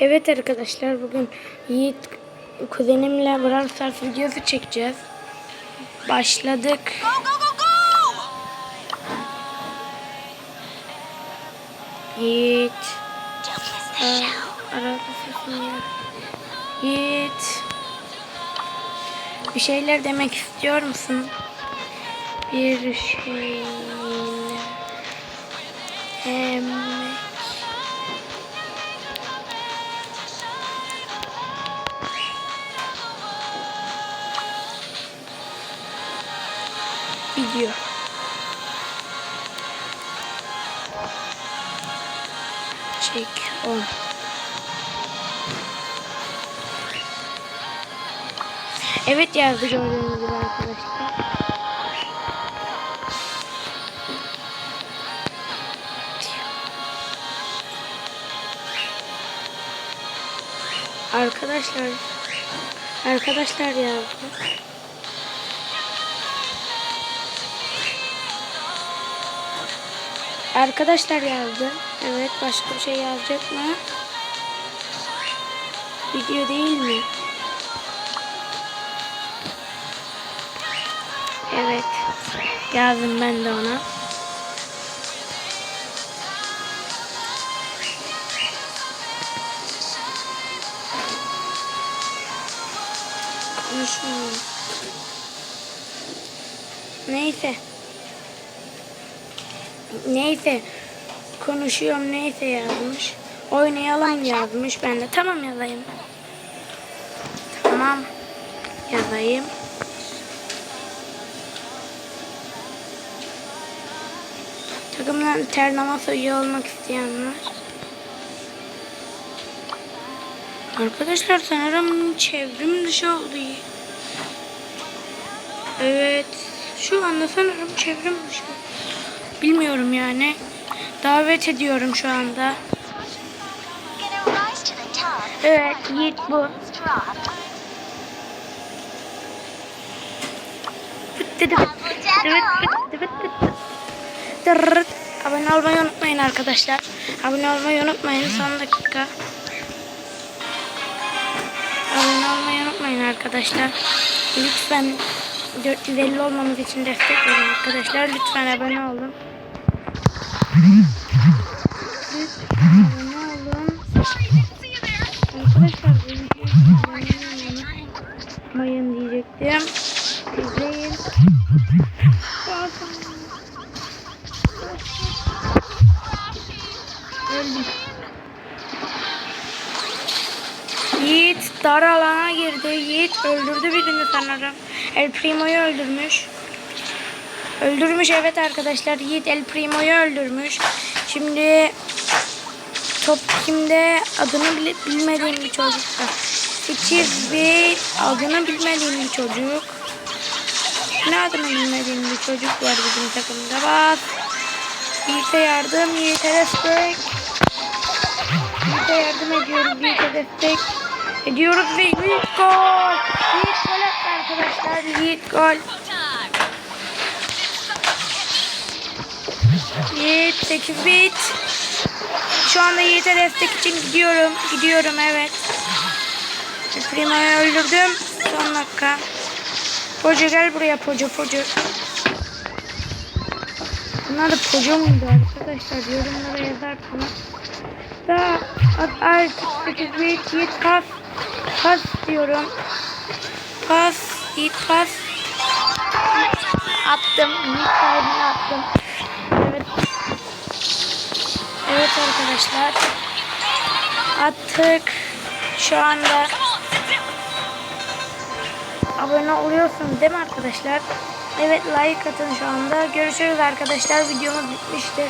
Evet arkadaşlar bugün Yiğit kuzenimle Brawl Stars videosu çekeceğiz. Başladık. Go, go, go, go! Yiğit. Arada sesim geldi. Yiğit. Bir şeyler demek istiyor musun? Bir şeyler Video. Çek on. Evet yazdı gördüğünüz gibi arkadaşlar. Arkadaşlar Arkadaşlar yazdı. Arkadaşlar yazdı. Evet başka bir şey yazacak mı? Video değil mi? Evet. Yazdım ben de ona. Konuşmuyorum. Neyse. Neyse. Konuşuyorum neyse yazmış. Oynayalım yazmış. Ben de tamam yazayım. Tamam. Yazayım. Takımdan Ternamas üye olmak isteyenler. Arkadaşlar sanırım çevrim dışı oldu. Evet. Şu anda sanırım çevrim dışı. Bilmiyorum yani. Davet ediyorum şu anda. Evet Yiğit bu. Abone olmayı unutmayın arkadaşlar. Abone olmayı unutmayın son dakika. Abone olmayı unutmayın arkadaşlar. Lütfen 450 olmamız için destek verin arkadaşlar. Lütfen abone olun. Lütfen abone olun. Arkadaşlar diyecektim. İzleyin. Öldüm. Yiğit dar alana girdi. Yiğit öldürdü birini sanırım. El Primo'yu öldürmüş. Öldürmüş evet arkadaşlar. Yiğit El Primo'yu öldürmüş. Şimdi top kimde adını bile, bilmediğim bir çocuk. Sekiz bir adını bilmediğim bir çocuk. Ne adını bilmediğim bir çocuk var bizim takımda. Bak. Yiğit'e yardım, Yiğit'e destek. Yiğit'e yardım ediyoruz, Yiğit'e destek ediyoruz ve Yiğit gol. Yiğit gol attı arkadaşlar, Yiğit gol. Yiğit 8 bit. Şu anda Yiğit'e destek için gidiyorum. Gidiyorum evet. Primo'yu öldürdüm. Son dakika. Poco gel buraya Poco Poco. Bunlar da Poco muydu arkadaşlar? Yorumlara yazarsanız. Da artık 8 bit Yiğit pas. Pas diyorum. Pas. Yiğit pas. Attım. Yiğit sahibine attım. Evet. Evet arkadaşlar. Attık. Şu anda abone oluyorsunuz değil mi arkadaşlar? Evet like atın şu anda. Görüşürüz arkadaşlar. Videomuz bitmiştir.